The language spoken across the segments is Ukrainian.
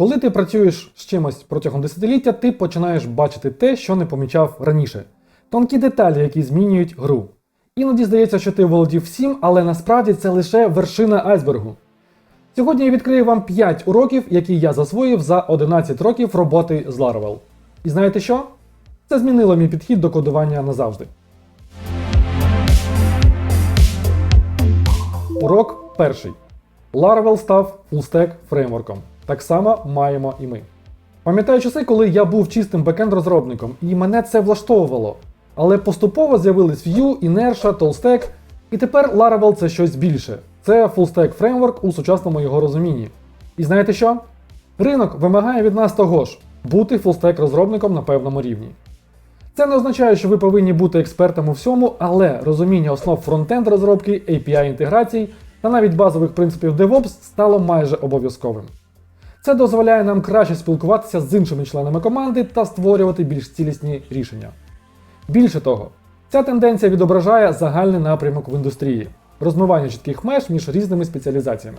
Коли ти працюєш з чимось протягом десятиліття, ти починаєш бачити те, що не помічав раніше. Тонкі деталі, які змінюють гру. Іноді здається, що ти володів всім, але насправді це лише вершина айсбергу. Сьогодні я відкрию вам 5 уроків, які я засвоїв за 11 років роботи з Laravel. І знаєте що? Це змінило мій підхід до кодування назавжди. Урок перший. Laravel став фулстек фреймворком. Так само маємо і ми. Пам'ятаю часи, коли я був чистим бекенд розробником, і мене це влаштовувало. Але поступово з'явились Vue, Inertia, Toolstack, і тепер Laravel це щось більше. Це фулстек фреймворк у сучасному його розумінні. І знаєте що? Ринок вимагає від нас того ж бути фулстек розробником на певному рівні. Це не означає, що ви повинні бути експертом у всьому, але розуміння основ фронтенд розробки, API інтеграцій та навіть базових принципів DevOps стало майже обов'язковим. Це дозволяє нам краще спілкуватися з іншими членами команди та створювати більш цілісні рішення. Більше того, ця тенденція відображає загальний напрямок в індустрії розмивання чітких меж між різними спеціалізаціями.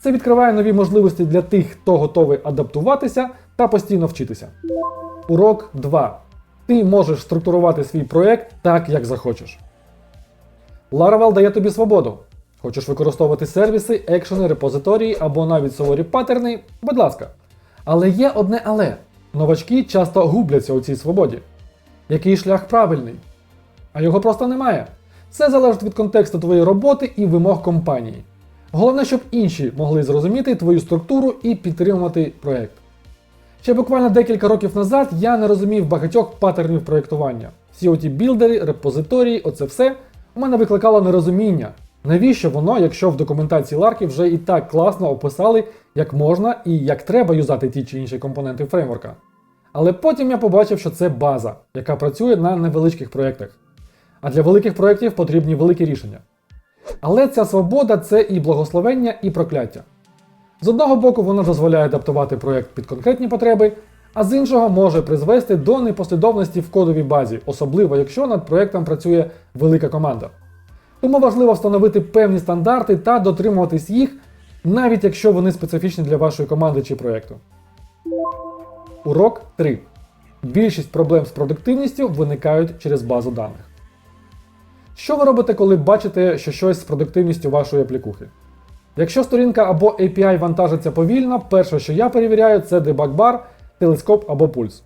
Це відкриває нові можливості для тих, хто готовий адаптуватися та постійно вчитися. Урок 2. Ти можеш структурувати свій проект так, як захочеш. Laravel дає тобі свободу. Хочеш використовувати сервіси, екшени, репозиторії або навіть суворі паттерни, будь ласка. Але є одне але. Новачки часто губляться у цій свободі. Який шлях правильний? А його просто немає. Все залежить від контексту твоєї роботи і вимог компанії. Головне, щоб інші могли зрозуміти твою структуру і підтримувати проект. Ще буквально декілька років назад я не розумів багатьох паттернів проєктування. COT білдери, репозиторії, оце все у мене викликало нерозуміння. Навіщо воно, якщо в документації Ларки вже і так класно описали, як можна і як треба юзати ті чи інші компоненти фреймворка. Але потім я побачив, що це база, яка працює на невеличких проєктах. А для великих проєктів потрібні великі рішення. Але ця свобода це і благословення, і прокляття. З одного боку, вона дозволяє адаптувати проєкт під конкретні потреби, а з іншого може призвести до непослідовності в кодовій базі, особливо якщо над проєктом працює велика команда. Тому важливо встановити певні стандарти та дотримуватись їх, навіть якщо вони специфічні для вашої команди чи проєкту. Урок 3. Більшість проблем з продуктивністю виникають через базу даних. Що ви робите, коли бачите, що щось з продуктивністю вашої аплікухи? Якщо сторінка або API вантажиться повільно, перше, що я перевіряю, це дебаг-бар, телескоп або пульс.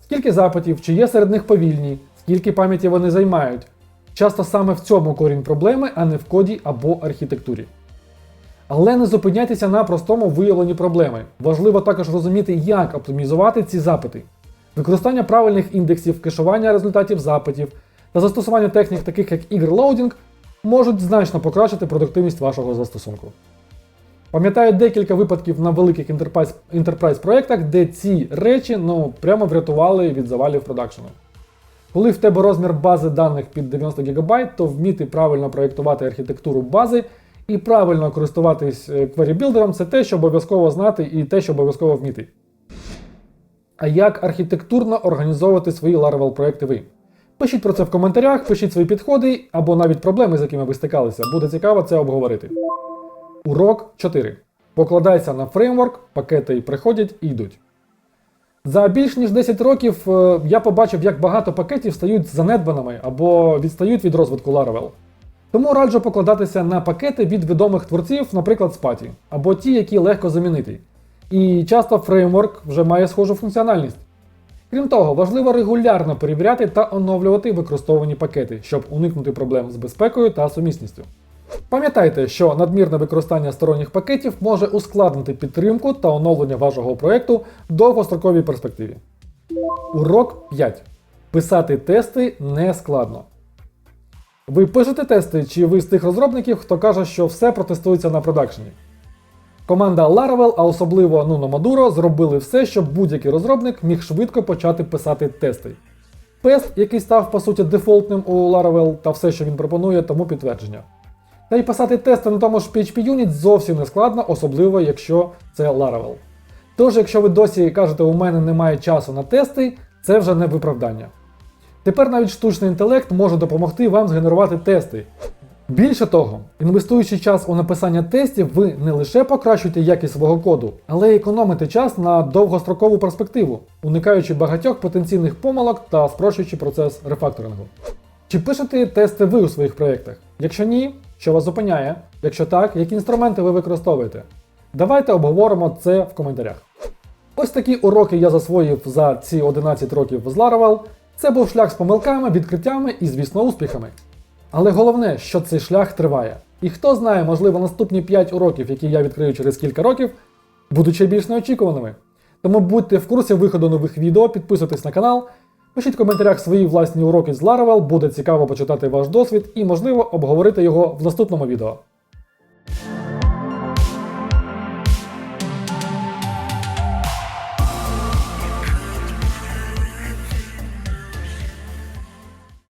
Скільки запитів, чи є серед них повільні, скільки пам'яті вони займають. Часто саме в цьому корінь проблеми, а не в коді або архітектурі. Але не зупиняйтеся на простому виявленні проблеми. Важливо також розуміти, як оптимізувати ці запити. Використання правильних індексів, кешування результатів запитів та застосування технік, таких як ігр-лоудінг, можуть значно покращити продуктивність вашого застосунку. Пам'ятаю декілька випадків на великих enterprise проєктах, де ці речі ну, прямо врятували від завалів продакшену. Коли в тебе розмір бази даних під 90 ГБ, то вміти правильно проєктувати архітектуру бази і правильно користуватись query-білдером це те, що обов'язково знати, і те, що обов'язково вміти. А як архітектурно організовувати свої Laravel проекти ви? Пишіть про це в коментарях, пишіть свої підходи або навіть проблеми, з якими ви стикалися. Буде цікаво це обговорити. Урок 4. Покладайся на фреймворк, пакети приходять і йдуть. За більш ніж 10 років е, я побачив, як багато пакетів стають занедбаними або відстають від розвитку Laravel. Тому раджу покладатися на пакети від відомих творців, наприклад, Spati, або ті, які легко замінити. І часто фреймворк вже має схожу функціональність. Крім того, важливо регулярно перевіряти та оновлювати використовані пакети, щоб уникнути проблем з безпекою та сумісністю. Пам'ятайте, що надмірне використання сторонніх пакетів може ускладнити підтримку та оновлення вашого проєкту в довгостроковій перспективі. Урок 5. Писати тести не складно. Ви пишете тести, чи ви з тих розробників, хто каже, що все протестується на продакшені? Команда Laravel, а особливо Nuno Maduro, зробили все, щоб будь-який розробник міг швидко почати писати тести. Пест, який став по суті дефолтним у Laravel, та все, що він пропонує, тому підтвердження. Та й писати тести на тому ж PHP Unit зовсім не складно, особливо якщо це Laravel. Тож, якщо ви досі кажете, у мене немає часу на тести, це вже не виправдання. Тепер навіть штучний інтелект може допомогти вам згенерувати тести. Більше того, інвестуючи час у написання тестів, ви не лише покращуєте якість свого коду, але й економите час на довгострокову перспективу, уникаючи багатьох потенційних помилок та спрощуючи процес рефакторингу. Чи пишете тести ви у своїх проєктах? Якщо ні, що вас зупиняє? Якщо так, які інструменти ви використовуєте? Давайте обговоримо це в коментарях. Ось такі уроки я засвоїв за ці 11 років з Laravel. Це був шлях з помилками, відкриттями і, звісно, успіхами. Але головне, що цей шлях триває. І хто знає, можливо, наступні 5 уроків, які я відкрию через кілька років, будуть ще більш неочікуваними. Тому будьте в курсі виходу нових відео, підписуйтесь на канал, пишіть в коментарях свої власні уроки з Laravel, буде цікаво почитати ваш досвід і, можливо, обговорити його в наступному відео.